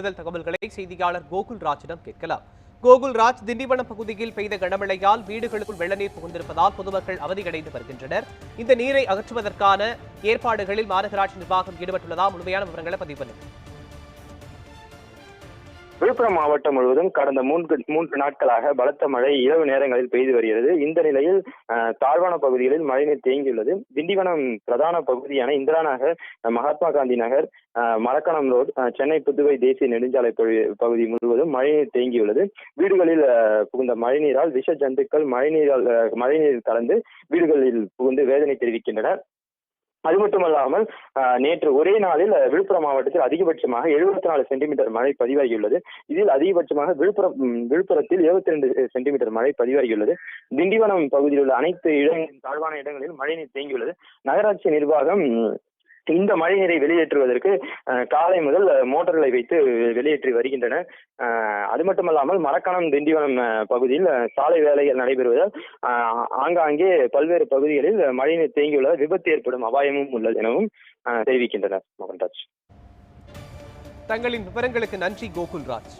கூடுதல் தகவல்களை செய்தியாளர் கோகுல் ராஜிடம் கேட்கலாம். கோகுல் ராஜ் திண்டிவனம் பகுதியில் பெய்த கனமழையால் வீடுகளுக்குள் வெள்ளநீர் புகுந்திருப்பதால் பொதுமக்கள் அவதியடைந்து வருகின்றனர். இந்த நீரை அகற்றுவதற்கான ஏற்பாடுகளில் மாநகராட்சி நிர்வாகம் ஈடுபட்டுள்ளதா முழுமையான விவரங்களை பதிவு பண்ணுங்கள். விழுப்புரம் மாவட்டம் முழுவதும் கடந்த மூன்று மூன்று நாட்களாக பலத்த மழை இரவு நேரங்களில் பெய்து வருகிறது. இந்த நிலையில் தாழ்வான பகுதிகளில் மழைநீர் தேங்கியுள்ளது. திண்டிவனம் பிரதான பகுதியான இந்திரா நகர் மகாத்மா காந்தி நகர் மரக்கணம் ரோடு சென்னை புதுவை தேசிய நெடுஞ்சாலை பகுதி- முழுவதும் மழைநீர் தேங்கியுள்ளது. வீடுகளில் புகுந்த மழைநீரால் விஷ ஜந்துக்கள் மழைநீரால் அஹ், மழைநீர் கலந்து வீடுகளில் புகுந்து வேதனை தெரிவிக்கின்றனர். அது மட்டுமல்லாமல் நேற்று ஒரே நாளில் விழுப்புரம் மாவட்டத்தில் அதிகபட்சமாக எழுபத்தி நாலு சென்டிமீட்டர் மழை பதிவாகியுள்ளது. இதில் அதிகபட்சமாக விழுப்புரம் விழுப்புரத்தில் இருபத்தி ரெண்டு சென்டிமீட்டர் மழை பதிவாகியுள்ளது. திண்டிவனம் பகுதியில் உள்ள அனைத்து இடங்களின் தாழ்வான இடங்களில் மழைநீர் தேங்கியுள்ளது. நகராட்சி நிர்வாகம் இந்த மழைநீரை வெளியேற்றுவதற்கு காலை முதல் மோட்டார்களை வைத்து வெளியேற்றி வருகின்றன. அது மட்டுமல்லாமல் மரக்கணம் திண்டிவனம் பகுதியில் சாலை வேலைகள் நடைபெறுவதால் ஆங்காங்கே பல்வேறு பகுதிகளில் மழைநீர் தேங்கியுள்ளதால் விபத்து ஏற்படும் அபாயமும் உள்ளது எனவும் தெரிவிக்கின்றனர் மோகன்ராஜ். தங்களின் விவரங்களுக்கு நன்றி கோகுல் ராஜ்